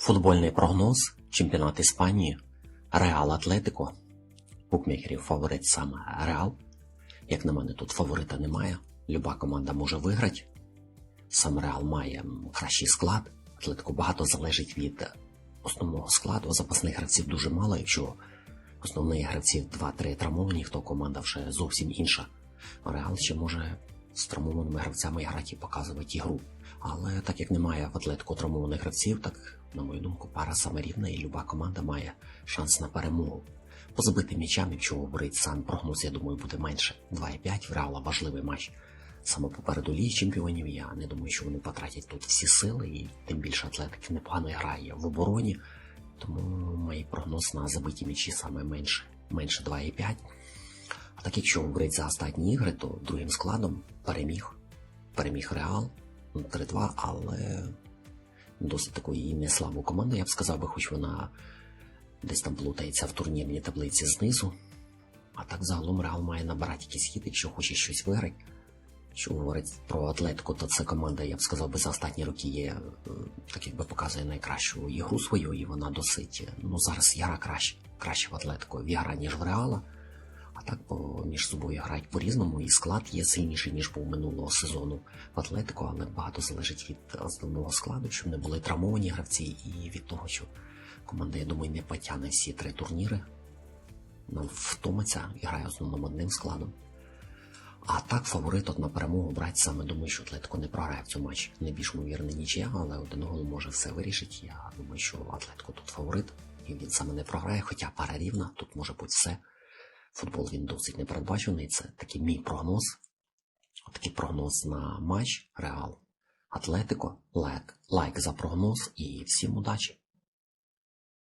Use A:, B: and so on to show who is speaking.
A: Футбольний прогноз, чемпіонат Іспанії, Реал Атлетико. Букмекерів фаворит саме Реал. Як на мене, тут фаворита немає. Люба команда може виграти. Сам Реал має кращий склад. Атлетико багато залежить від основного складу. Запасних гравців дуже мало. Якщо основних гравців 2-3 травмовані, то команда вже зовсім інша. Реал ще може з травмованими гравцями грати і показувати ігру. Але так як немає в атлетику травмованих гравців, так, на мою думку, пара саме рівна і люба команда має шанс на перемогу. По забитим м'ячам, якщо говорить сам прогноз, я думаю, буде менше. 2,5 в Реала важливий матч. Саме попереду Ліги чемпіонів я не думаю, що вони потратять тут всі сили, і тим більше атлетик непогано грає в обороні. Тому мій прогноз на забиті м'ячі саме менше, менше 2,5. А так якщо говорить за останні ігри, то другим складом переміг. Переміг Реал 3-2, але досить такої не слабу команду, я б сказав би, хоч вона десь там плутається в турнірній таблиці знизу. А так загалом Реал має набирати якийсь хід, якщо хоче щось виграти. Що говорить про Атлетику, то це команда, я б сказав би, за останні роки є, е, так якби показує найкращу ігру свою, і вона досить. е, Ну зараз ігра краще, краще в Атлетико, в ігра, ніж в Реала. А так між собою грають по-різному, і склад є сильніший, ніж був минулого сезону в Атлетико, але багато залежить від основного складу, щоб не були травмовані гравці, і від того, що команда, я думаю, не потягне всі три турніри. Нам втомиться і грає основним одним складом. А так фаворит от на перемогу брати саме думаю, що Атлетико не програє в цьому матчі. Більш ймовірно нічия, але один гол може все вирішити. Я думаю, що Атлетико тут фаворит, і він саме не програє, хоча пара рівна, тут може бути все. Футбол він досить непередбачений. Це такий мій прогноз. Такий прогноз на матч Реал Атлетико. Лайк, лайк за прогноз і всім удачі!